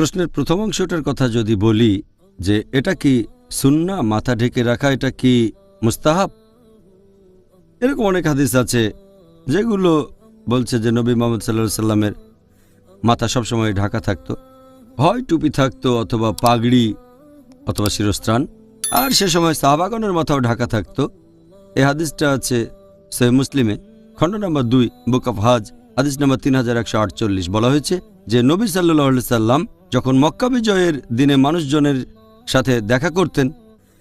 প্রশ্নের প্রথম অংশটার কথা যদি বলি যে এটা কি সুন্না, মাথা ঢেকে রাখা, এটা কি মুস্তাহাব? এরকম অনেক হাদিস আছে যেগুলো বলছে যে নবী মোহাম্মদ সাল্লা সাল্লামের মাথা সবসময় ঢাকা থাকতো। হয় টুপি থাকতো অথবা পাগড়ি অথবা শিরস্ত্রাণ। আর সে সময় সাহাবাগনের মাথাও ঢাকা থাকতো। এই হাদিসটা আছে সে মুসলিমে। খণ্ড নম্বর দুই, বুক অফ হাজ, হাদিস নম্বর তিন হাজার একশো আটচল্লিশ বলা হয়েছে যে নবী সাল্লাহ সাল্লাম যখন মক্কা বিজয়ের দিনে মানুষজনের সাথে দেখা করতেন,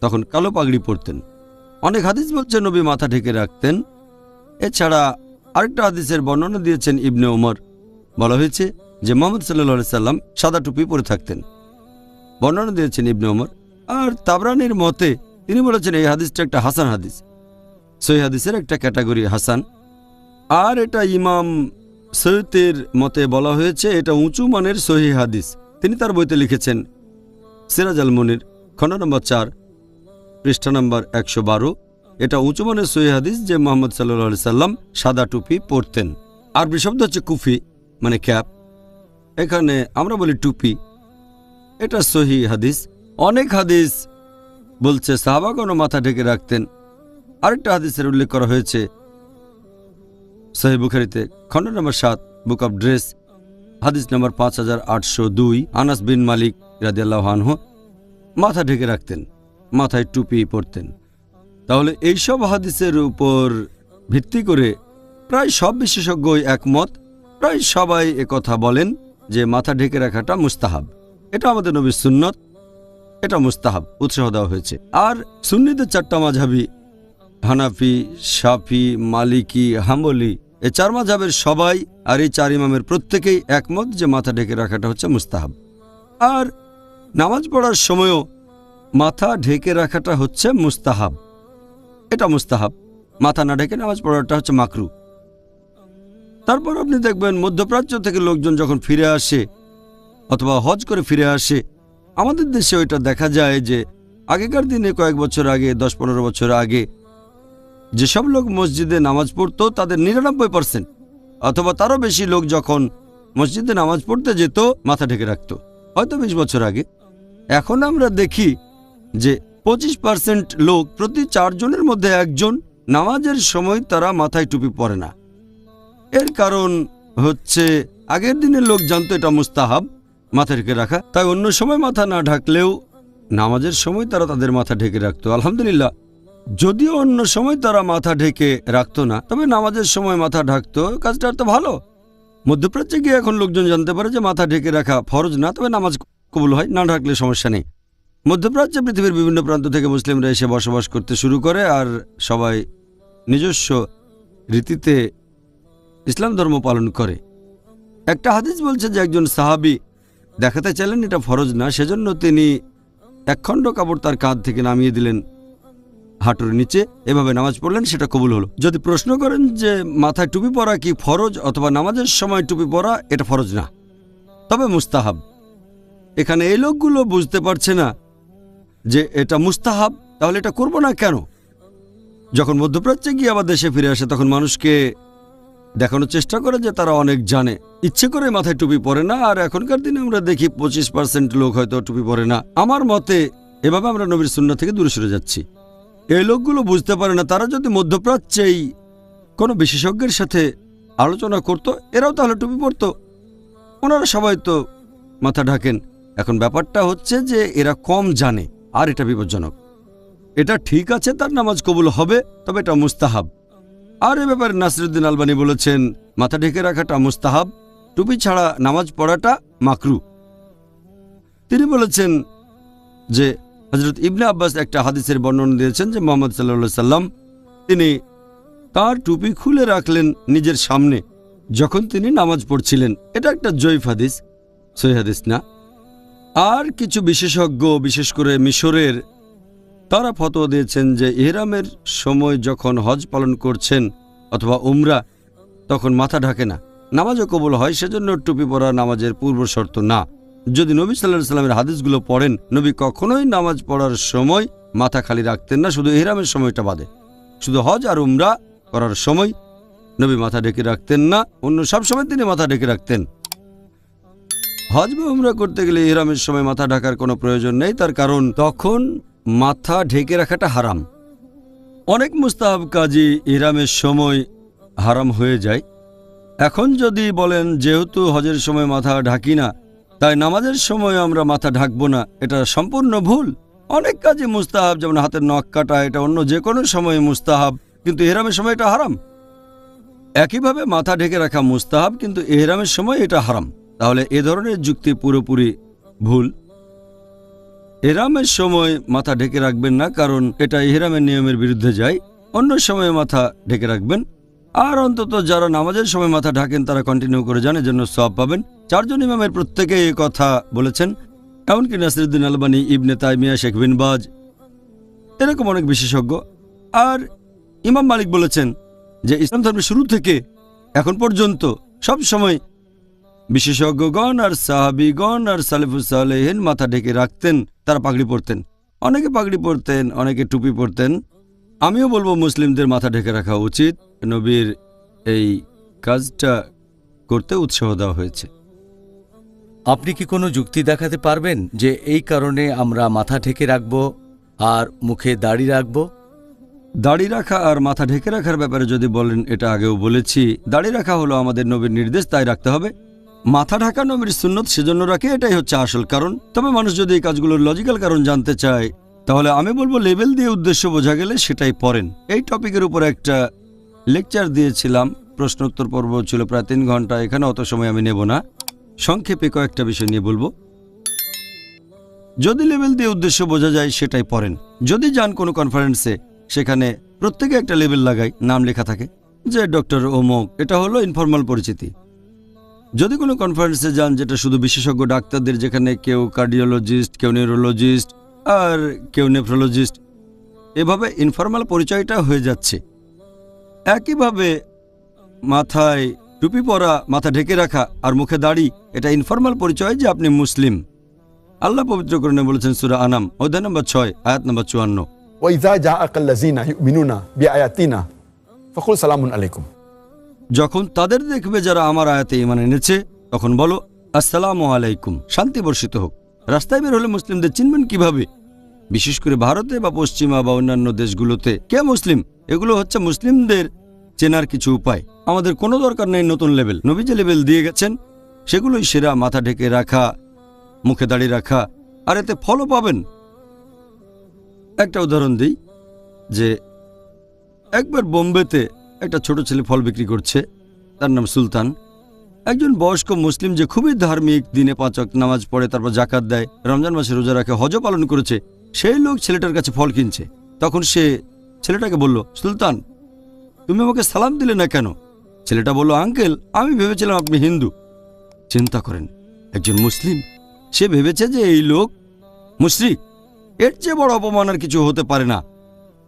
তখন কালো পাগড়ি পরতেন। অনেক হাদিস বলছে নবী মাথা ঢেকে রাখতেন। এছাড়া আরেকটা হাদিসের বর্ণনা দিয়েছেন ইবনে ওমর। বলা হয়েছে যে মোহাম্মদ সাল্লা সাল্লাম সাদা টুপি পরে থাকতেন। বর্ণনা দিয়েছেন ইবনে ওমর। আর তাবরানির মতে তিনি বলেছেন, এই হাদিসটা একটা হাসান হাদিস। সই হাদিসের একটা ক্যাটাগরি হাসান। আর এটা ইমাম সৈয়দের মতে বলা হয়েছে, এটা উঁচু মানের সহি হাদিস। তিনি তার বইতে লিখেছেন, সিরাজ আল মনির, খণ্ড নম্বর চার, পৃষ্ঠা নম্বর একশো বারো, এটা উঁচু মানের সহি হাদিস যে মোহাম্মদ সাল্লি সাল্লাম সাদা টুপি পরতেন। আরবি শব্দ হচ্ছে কুফি মানে ক্যাপ এখানে আমরা বলি টুপি। এটা সহি হাদিস। অনেক হাদিস বলছে সাহাবাগণ মাথা ঢেকে রাখতেন। আরেকটা হাদিসের উল্লেখ করা হয়েছে সহি বুখারিতে খণ্ড নম্বর সাত, বুক অব ড্রেস, হাদিস নম্বর পাঁচ হাজার আটশো দুই, আনাস বিন মালিক রাদিয়াল্লাহ আনহু, মাথা ঢেকে রাখতেন, মাথায় টুপি পরতেন। তাহলে এইসব হাদিসের উপর ভিত্তি করে প্রায় সব বিশেষজ্ঞই একমত, প্রায় সবাই কথা বলেন যে মাথা ঢেকে রাখাটা মুস্তাহাব। এটা আমাদের নবীর সুন্নত, এটা মুস্তাহাব, উৎসাহ দেওয়া হয়েছে। আর সুন্নিদের চারটা মাঝাবি হানাফি সাফি মালিকি, হাম্বলি, এ চার মাঝাবের সবাই আর এই চার ইমামের প্রত্যেকেই একমত যে মাথা ঢেকে রাখাটা হচ্ছে মুস্তাহাব। আর নামাজ পড়ার সময়ও মাথা ঢেকে রাখাটা হচ্ছে মুস্তাহাব। এটা মুস্তাহাব। মাথা না ঢেকে নামাজ পড়াটা হচ্ছে মাকরু। তারপর আপনি দেখবেন মধ্যপ্রাচ্য থেকে লোকজন যখন ফিরে আসে অথবা হজ করে ফিরে আসে, আমাদের দেশে ওইটা দেখা যায় যে আগেকার দিনে কয়েক বছর আগে, দশ পনেরো বছর আগে যেসব লোক মসজিদে নামাজ পড়তো তাদের নিরানব্বই পার্সেন্ট অথবা তারও বেশি লোক যখন মসজিদে নামাজ পড়তে যেত, মাথা ঢেকে রাখতো। হয়তো বিশ বছর আগে। এখন আমরা দেখি যে পঁচিশ পার্সেন্ট লোক প্রতি চারজনের মধ্যে একজন নামাজের সময় তারা মাথায় টুপি পরে না। এর কারণ হচ্ছে আগের দিনের লোক জানতো এটা মুস্তাহাব, মাথা ঢেকে রাখা। তাই অন্য সময় মাথা না ঢাকলেও নামাজের সময় তারা তাদের মাথা ঢেকে রাখতো। আলহামদুলিল্লাহ। যদিও অন্য সময় তারা মাথা ঢেকে রাখতো না, তবে নামাজের সময় মাথা ঢাকতো, কাজটা তো ভালো। মধ্যপ্রাচ্যে গিয়ে এখন লোকজন জানতে পারে যে মাথা ঢেকে রাখা ফরজ না, তবে নামাজ কবুল হয়, না ঢাকলে সমস্যা নেই। মধ্যপ্রাচ্যে পৃথিবীর বিভিন্ন প্রান্ত থেকে মুসলিমরা এসে বসবাস করতে শুরু করে, আর সবাই নিজস্ব রীতিতে ইসলাম ধর্ম পালন করে। একটা হাদিস বলছে যে একজন সাহাবি দেখাতে চাইলেন, এটা ফরজ না, সেজন্য তিনি একখণ্ড কাপড় তার কাঁধ থেকে নামিয়ে দিলেন। হাঁটুর নিচে এভাবে নামাজ পড়লেন, সেটা কবুল হলো। যদি প্রশ্ন করেন যে মাথায় টুপি পরা কি ফরজ অথবা নামাজের সময় টুপি পরা, এটা ফরজ না। তবে মুস্তাহাব, এখানে এই লোকগুলো বুঝতে পারছে না যে এটা মুস্তাহাব, তাহলে এটা করব না কেন? যখন মধ্যপ্রাচ্যে গিয়ে আবার দেশে ফিরে আসে, তখন মানুষকে দেখানোর চেষ্টা করে যে তারা অনেক জানে। ইচ্ছে করে মাথায় টুপি পরে না, আর এখনকার দিনে আমরা দেখি পঁচিশ পার্সেন্ট লোক হয়তো টুপি পরে না। আমার মতে, এভাবে আমরা নবীর সুন্না থেকে দূরে সরে যাচ্ছি। এই লোকগুলো বুঝতে পারে না, তারা যদি মধ্যপ্রাচ্যেই কোনো বিশেষজ্ঞের সাথে আলোচনা করত, এরাও তাহলে টুপি পরতো। ওনারা সবাই তো মাথা ঢাকেন। এখন ব্যাপারটা হচ্ছে যে এরা কম জানে, আর এটা বিপজ্জনক। এটা ঠিক আছে, তার নামাজ কবুল হবে, তবে এটা মুস্তাহাব। আর এ ব্যাপারে নাসিরুদ্দিন আলবানি বলেছেন, মাথা ঢেকে রাখাটা মুস্তাহাব, টুপি ছাড়া নামাজ পড়াটা মাকরু। তিনি বলেছেন যে হজরত ইবনে আব্বাস একটা হাদিসের বর্ণনা দিয়েছেন যে মোহাম্মদ সাল্লা সাল্লাম তিনি তার টুপি খুলে রাখলেন নিজের সামনে যখন তিনি নামাজ পড়ছিলেন। এটা একটা জৈফ হাদিস সই হাদিস না। আর কিছু বিশেষজ্ঞ, বিশেষ করে মিশরের, তারা ফতোয়া দিয়েছেন যে ইহরামের সময় যখন হজ পালন করছেন অথবা উমরা, তখন মাথা ঢাকে না। নামাজও কবল হয়, সেজন্য টুপি পরা নামাজের পূর্ব শর্ত না। যদি নবী সাল্লাহ সাল্লামের হাদিসগুলো পড়েন, নবী কখনোই নামাজ পড়ার সময় মাথা খালি রাখতেন না, শুধু ইহরামের সময়টা বাদে। শুধু হজ আর উমরা করার সময় নবী মাথা ঢেকে রাখতেন না, অন্য সব সময় তিনি মাথা ঢেকে রাখতেন। হজ বা উমরা করতে গেলে ইহরামের সময় মাথা ঢাকার কোনো প্রয়োজন নেই, তার কারণ তখন মাথা ঢেকে রাখাটা হারাম। অনেক মুস্তাহাব কাজী ইহরামের সময় হারাম হয়ে যায়। এখন যদি বলেন, যেহেতু হজের সময় মাথা ঢাকি না তাই নামাজের সময় আমরা মাথা ঢাকবো না, এটা সম্পূর্ণ ভুল। অনেক কাজে মুস্তাহাব, যেমন হাতের নখ কাটা, এটা অন্য যে কোনো সময়ে মুস্তাহাব, কিন্তু এহরামের সময় এটা হারাম। একইভাবে মাথা ঢেকে রাখা মুস্তাহাব, কিন্তু এহরামের সময় এটা হারাম। তাহলে এ ধরনের যুক্তি পুরোপুরি ভুল। এহরামের সময় মাথা ঢেকে রাখবেন না, কারণ এটা এহরামের নিয়মের বিরুদ্ধে যায়। অন্য সময়ে মাথা ঢেকে রাখবেন। আর অন্তত যারা নামাজের সময় মাথা ঢাকেন, তারা কন্টিনিউ করে যান জন্য সব পাবেন। চারজন ইমামের প্রত্যেকে এই কথা বলেছেন। এমনকি নাসিরুদ্দিন আলবানী, ইবনে তাইমিয়া, শেখ বিন বাজ, এরকম অনেক বিশেষজ্ঞ। আর ইমাম মালিক বলেছেন যে, ইসলাম ধর্মের শুরু থেকে এখন পর্যন্ত সব সময় বিশেষজ্ঞগণ আর সাহাবিগণ আর সালেফুসালেহীন মাথা ঢেকে রাখতেন, তারা পাগড়ি পরতেন। অনেকে পাগড়ি পরতেন, অনেকে টুপি পরতেন। আমিও বলব মুসলিমদের মাথা ঢেকে রাখা উচিত নবীর এই কাজটা করতে উৎসাহ দেওয়া হয়েছে। আপনি কি কোনো যুক্তি দেখাতে পারবেন যে এই কারণে আমরা মাথা ঢেকে রাখব আর মুখে দাড়ি রাখব? দাড়ি রাখা আর মাথা ঢেকে রাখার ব্যাপারে যদি বলেন এটা আগেও বলেছি। দাড়ি রাখা হলো আমাদের নবীর নির্দেশ তাই রাখতে হবে। মাথা ঢাকা নবীর সুন্নত সেজন্য রাখে এটাই হচ্ছে আসল কারণ। তবে মানুষ যদি এই কাজগুলোর লজিক্যাল কারণ জানতে চায় তাহলে আমি বলব লেভেল দিয়ে উদ্দেশ্য বোঝা গেলে সেটাই পড়েন। এই টপিকের উপর একটা লেকচার দিয়েছিলাম, প্রশ্নোত্তর পর্ব ছিল প্রায় তিন ঘণ্টা, এখানে অত সময় আমি নেব না। সংক্ষেপে কয়েকটা বিষয় নিয়ে বলব। যদি লেভেল দিয়ে উদ্দেশ্য বোঝা যায়, সেটাই পড়েন। যদি যান কোনো কনফারেন্সে, সেখানে প্রত্যেকে একটা লেভেল লাগায় নাম লেখা থাকে, যে ডক্টর ওমক এটা হলো ইনফর্মাল পরিচিতি। যদি কোনো কনফারেন্সে যান, যেটা শুধু বিশেষজ্ঞ ডাক্তারদের, যেখানে কেউ কার্ডিওলজিস্ট কেউ নিউরোলজিস্ট আর কেউ নেফ্রোলজিস্ট এভাবে ইনফর্মাল পরিচয়টা হয়ে যাচ্ছে। একইভাবে মাথায় টুপি পরা মাথা ঢেকে রাখা আর মুখে দাড়ি এটা ইনফর্মাল পরিচয় যে আপনি মুসলিম। আল্লাহ পবিত্রকরণে বলেছেন সুরা আনাম অধ্যায় নম্বর ছয় আয়াত নম্বর চুয়ান্ন। যখন তাদের দেখবে যারা আমার আয়াতে ইমান এনেছে তখন বলো আসসালাম আলাইকুম। শান্তি বর্ষিত হোক। রাস্তায় বের হলে মুসলিমদের চিনবেন কীভাবে? বিশেষ করে ভারতে বা পশ্চিমা বা অন্যান্য দেশগুলোতে। কে মুসলিম? এগুলো হচ্ছে মুসলিমদের চেনার কিছু উপায়। আমাদের কোনো দরকার নেই নতুন লেভেল। নবী যে লেভেল দিয়ে গেছেন, সেগুলোই সেরা, মাথা ঢেকে রাখা, মুখে দাঁড়িয়ে রাখা, আর এতে ফলও পাবেন। একটা উদাহরণ দিই, যে একবার বোম্বেতে একটা ছোট ছেলে ফল বিক্রি করছে, তার নাম সুলতান। একজন বয়স্ক মুসলিম যে খুবই ধার্মিক, দিনে পাঁচক নামাজ পড়ে, তারপর জাকাত দেয়, রমজান মাসে রোজা রাখে হজ পালন করেছে, সেই লোক ছেলেটার কাছে ফল কিনছে। তখন সে ছেলেটাকে বলল, সুলতান, তুমি আমাকে সালাম দিলে না কেন? ছেলেটা বলল, আঙ্কেল, আমি ভেবেছিলাম আপনি হিন্দু। চিন্তা করেন, একজন মুসলিম, সে ভেবেছে যে এই লোক মুশরিক। এর চেয়ে বড় অপমান আর কিছু হতে পারে না।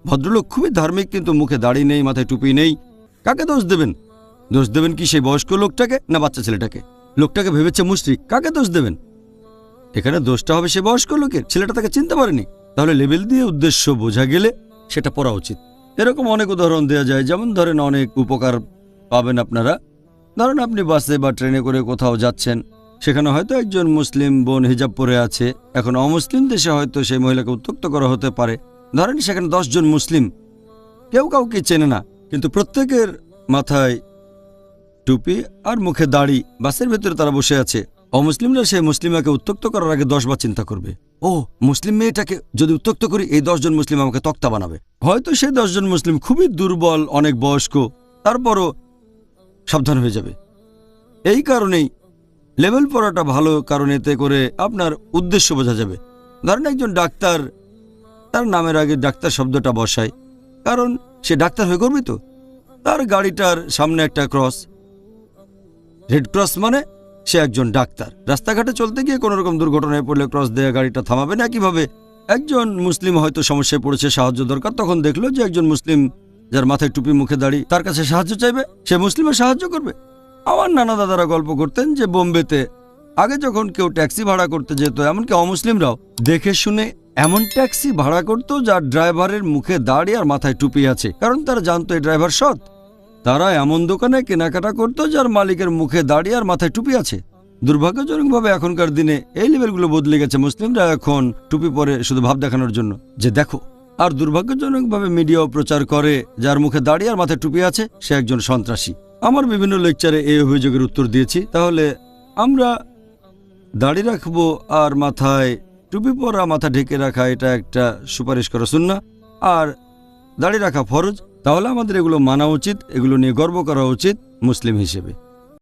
ভদ্রলোক খুবই ধার্মিক, কিন্তু মুখে দাড়ি নেই, মাথায় টুপি নেই। কাকে দোষ দেবেন? দোষ দেবেন কি সেই বয়স্ক লোকটাকে না বাচ্চা ছেলেটাকে? লোকটাকে ভেবেছে মুশরিক, কাকে দোষ দেবেন? এখানে দোষটা হবে সে বয়স্ক লোকের, ছেলেটা তাকে চিনতে পারেনি। তাহলে লেবেল দিয়ে উদ্দেশ্য বোঝা গেলে সেটা পড়া উচিত। এরকম অনেক উদাহরণ দেওয়া যায়, যেমন ধরেন অনেক উপকার পাবেন আপনারা। ধরেন আপনি বাসে বা ট্রেনে করে কোথাও যাচ্ছেন, সেখানে হয়তো একজন মুসলিম বোন হিজাব পরে আছে। এখন অমুসলিম দেশে হয়তো সেই মহিলাকে উত্তক্ত করা হতে পারে। ধরেন সেখানে জন মুসলিম, কেউ কাউকে চেনে না, কিন্তু প্রত্যেকের মাথায় টুপি আর মুখে দাড়ি, বাসের ভেতরে তারা বসে আছে। অমুসলিমরা সেই মুসলিমাকে উত্তক্ত করার আগে দশবার চিন্তা করবে। ও, মুসলিম মেয়েটাকে যদি উত্তক্ত করি, এই দশজন মুসলিম আমাকে তক্তা বানাবে। হয়তো সেই দশজন মুসলিম খুবই দুর্বল, অনেক বয়স্ক, তারপরও সাবধান হয়ে যাবে। এই কারণেই লেভেল পড়াটা ভালো কারণ এতে করে আপনার উদ্দেশ্য বোঝা যাবে। ধরেন একজন ডাক্তার, তার নামের আগে ডাক্তার শব্দটা বসায়, কারণ সে ডাক্তার হয়ে করবে তো তার গাড়িটার সামনে একটা ক্রস রেড ক্রস মানে সে একজন ডাক্তার। রাস্তাঘাটে চলতে গিয়ে কোনো রকম দুর্ঘটনায় পড়লে ক্রস দেয়া গাড়িটা থামাবে না কীভাবে? একজন মুসলিম হয়তো সমস্যায় পড়েছে, সাহায্য দরকার, তখন দেখল যে একজন মুসলিম যার মাথায় টুপি মুখে দাড়ি তার কাছে সাহায্য চাইবে, সে মুসলিমের সাহায্য করবে। আমার নানা দাদারা গল্প করতেন যে বোম্বেতে আগে যখন কেউ ট্যাক্সি ভাড়া করতে যেত, এমনকি অমুসলিমরাও, দেখে শুনে এমন ট্যাক্সি ভাড়া করতো যার ড্রাইভারের মুখে দাড়ি আর মাথায় টুপি আছে, কারণ তারা জানতো এই ড্রাইভার সৎ। তারা এমন দোকানে কেনাকাটা করতো যার মালিকের মুখে দাড়ি আর মাথায় টুপি আছে। দুর্ভাগ্যজনকভাবে এখনকার দিনে এই লেভেলগুলো বদলে গেছে। মুসলিমরা এখন টুপি পরে শুধু ভাব দেখানোর জন্য। যে দেখো, আর দুর্ভাগ্যজনকভাবে মিডিয়াও প্রচার করে যার মুখে দাড়ি আর মাথায় টুপি আছে, সে একজন সন্ত্রাসী। আমার বিভিন্ন লেকচারে এই অভিযোগের উত্তর দিয়েছি। তাহলে আমরা দাড়ি রাখব আর মাথায় টুপি পরা, মাথা ঢেকে রাখা, এটা একটা সুপারিশ করা সুন্না আর দাড়ি রাখা ফরজ। তাহলে আমাদের এগুলো মানা উচিত এগুলো নিয়ে গর্ব করা উচিত মুসলিম হিসেবে।